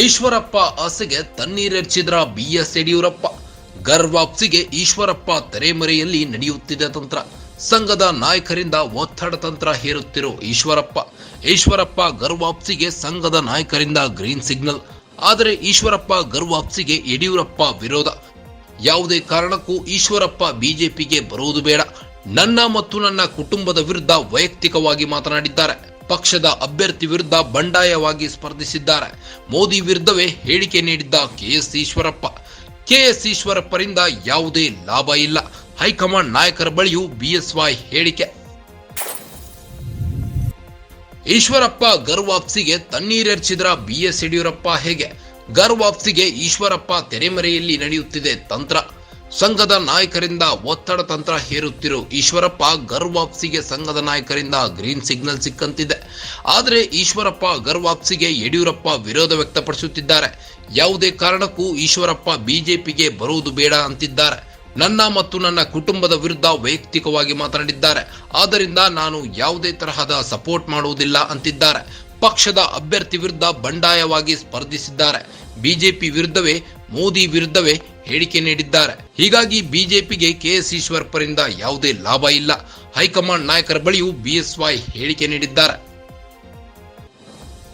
ಈಶ್ವರಪ್ಪ ಆಸೆಗೆ ತಣ್ಣೀರೆರ್ಚಿದ್ರ ಬಿಎಸ್ ಯಡಿಯೂರಪ್ಪ. ಗರ್ವಾಪ್ಸಿಗೆ ಈಶ್ವರಪ್ಪ ತೆರೆಮರೆಯಲ್ಲಿ ನಡೆಯುತ್ತಿದೆ ತಂತ್ರ. ಸಂಘದ ನಾಯಕರಿಂದ ಒತ್ತಡ ತಂತ್ರ ಹೇರುತ್ತಿರೋ ಈಶ್ವರಪ್ಪ. ಈಶ್ವರಪ್ಪ ಗರ್ವಾಪ್ಸಿಗೆ ಸಂಘದ ನಾಯಕರಿಂದ ಗ್ರೀನ್ ಸಿಗ್ನಲ್. ಆದರೆ ಈಶ್ವರಪ್ಪ ಗರ್ವಾಪ್ಸಿಗೆ ಯಡಿಯೂರಪ್ಪ ವಿರೋಧ. ಯಾವುದೇ ಕಾರಣಕ್ಕೂ ಈಶ್ವರಪ್ಪ ಬಿಜೆಪಿಗೆ ಬರುವುದು ಬೇಡ. ನನ್ನ ಮತ್ತು ನನ್ನ ಕುಟುಂಬದ ವಿರುದ್ಧ ವೈಯಕ್ತಿಕವಾಗಿ ಮಾತನಾಡಿದ್ದಾರೆ. ಪಕ್ಷದ ಅಭ್ಯರ್ಥಿ ವಿರುದ್ಧ ಬಂಡಾಯವಾಗಿ ಸ್ಪರ್ಧಿಸಿದ್ದಾರೆ. ಮೋದಿ ವಿರುದ್ಧವೇ ಹೇಳಿಕೆ ನೀಡಿದ್ದ ಕೆಎಸ್ ಈಶ್ವರಪ್ಪ. ಕೆಎಸ್ ಈಶ್ವರಪ್ಪರಿಂದ ಯಾವುದೇ ಲಾಭ ಇಲ್ಲ. ಹೈಕಮಾಂಡ್ ನಾಯಕರ ಬಳಿಯೂ ಬಿಎಸ್ವೈ ಹೇಳಿಕೆ. ಈಶ್ವರಪ್ಪ ಗರ್ವಾಪ್ಸಿಗೆ ತಣ್ಣೀರೆರ್ಚಿದ್ರ ಬಿಎಸ್ ಯಡಿಯೂರಪ್ಪ ಹೇಗೆ? ಗರ್ವಾಪ್ಸಿಗೆ ಈಶ್ವರಪ್ಪ ತೆರೆಮರೆಯಲ್ಲಿ ನಡೆಯುತ್ತಿದೆ ತಂತ್ರ. ಸಂಘದ ನಾಯಕರಿಂದ ಒತ್ತಡ ತಂತ್ರ ಹೇರುತ್ತಿರು. ಈಶ್ವರಪ್ಪ ಗರ್ವಾಪ್ಸಿಗೆ ಸಂಘದ ನಾಯಕರಿಂದ ಗ್ರೀನ್ ಸಿಗ್ನಲ್ ಸಿಕ್ಕಂತಿದೆ. ಆದರೆ ಈಶ್ವರಪ್ಪ ಗರ್ವಾಪ್ಸಿಗೆ ಯಡಿಯೂರಪ್ಪ ವಿರೋಧ ವ್ಯಕ್ತಪಡಿಸುತ್ತಿದ್ದಾರೆ. ಯಾವುದೇ ಕಾರಣಕ್ಕೂ ಈಶ್ವರಪ್ಪ ಬಿಜೆಪಿಗೆ ಬರುವುದು ಬೇಡ ಅಂತಿದ್ದಾರೆ. ನನ್ನ ಮತ್ತು ನನ್ನ ಕುಟುಂಬದ ವಿರುದ್ಧ ವೈಯಕ್ತಿಕವಾಗಿ ಮಾತನಾಡಿದ್ದಾರೆ. ಆದ್ದರಿಂದ ನಾನು ಯಾವುದೇ ತರಹದ ಸಪೋರ್ಟ್ ಮಾಡುವುದಿಲ್ಲ ಅಂತಿದ್ದಾರೆ. ಪಕ್ಷದ ಅಭ್ಯರ್ಥಿ ವಿರುದ್ಧ ಬಂಡಾಯವಾಗಿ ಸ್ಪರ್ಧಿಸಿದ್ದಾರೆ. ಬಿಜೆಪಿ ವಿರುದ್ಧವೇ, ಮೋದಿ ವಿರುದ್ಧವೇ ಹೇಳಿಕೆ ನೀಡಿದ್ದಾರೆ. ಹೀಗಾಗಿ ಬಿಜೆಪಿಗೆ ಕೆಎಸ್ ಈಶ್ವರಪ್ಪರಿಂದ ಯಾವುದೇ ಲಾಭ ಇಲ್ಲ. ಹೈಕಮಾಂಡ್ ನಾಯಕರ ಬಳಿಯೂ ಬಿಎಸ್ವೈ ಹೇಳಿಕೆ ನೀಡಿದ್ದಾರೆ.